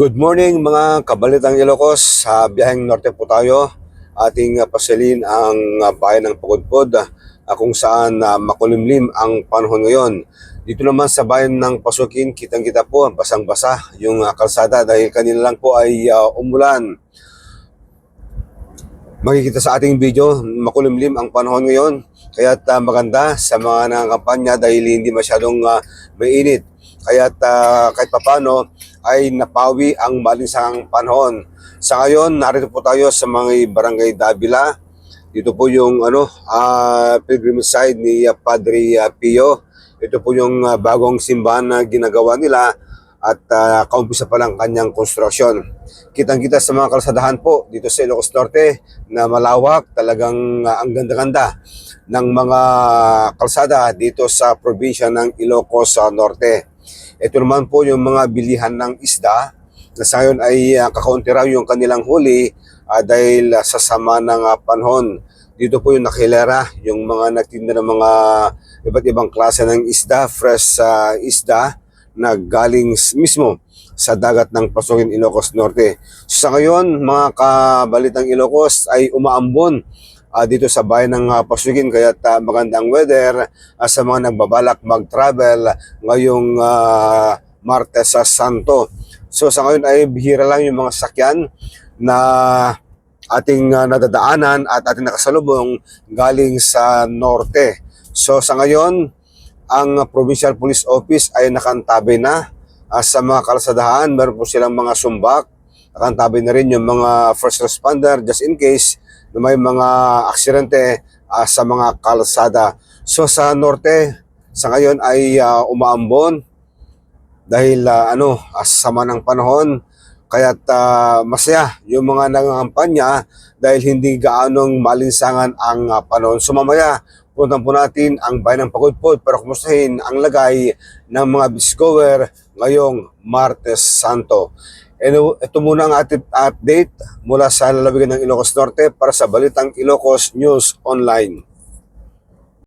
Good morning mga kabalitang Ilocos. Sa biyaheng norte po tayo. Ating uh, pasilin ang uh, bayan ng Pagudpod uh, kung saan makulimlim ang panahon ngayon. Dito naman sa bayan ng Pasukin, kitang-kita po basang-basa yung kalsada dahil kanina lang po ay umulan. Makikita sa ating video, makulimlim ang panahon ngayon. Kaya uh, maganda sa mga nangangampanya dahil hindi masyadong uh, mainit. Kaya uh, kahit papano ay napawi ang malinsang panahon. Sa ngayon, narito po tayo sa mga barangay Davila. Dito po yung ano, uh, pilgrimage site ni uh, Padre uh, Pio. Ito po yung uh, bagong simbahan na ginagawa nila at uh, kaumpisa pa lang kanyang konstruksyon. Kitang-kita sa mga kalsadahan po dito sa Ilocos Norte na malawak, talagang uh, ang ganda-ganda ng mga kalsada dito sa probinsya ng Ilocos uh, Norte. Ito naman po yung mga bilihan ng isda na sa ngayon ay uh, kakaunti raw yung kanilang huli uh, dahil uh, sa sama ng uh, panahon. Dito po yung nakilera, yung mga nagtinda ng mga iba't ibang klase ng isda, fresh uh, isda na galing mismo sa dagat ng Pasukin Ilocos Norte. Sa ngayon, mga kabalitang Ilocos ay umaambon uh, dito sa bayan ng uh, kaya uh, magandang weather uh, sa mga nagbabalak mag-travel ngayong uh, Martes sa Santo. So sa ngayon ay bihira lang yung mga sakyan na ating uh, nadadaanan at ating nakasalubong galing sa norte. So sa ngayon, ang Provincial Police Office ay nakantabi na uh, sa mga kalsadahan. Meron po silang mga sumbak. Nakantabi na rin yung mga first responder just in case na may mga aksidente uh, sa mga kalsada. So sa norte, sa ngayon ay uh, umaambon dahil uh, ano, uh, sama ng panahon. Kaya't uh, masaya yung mga nangangampanya dahil hindi gaanong malinsangan ang uh, panahon. So mamaya, puntan po natin ang bayan ng Pagudpod para kumustahin ang lagay ng mga beachgoer ngayong Martes Santo. And ito muna ang ating update mula sa lalawigan ng Ilocos Norte para sa Balitang Ilocos News Online.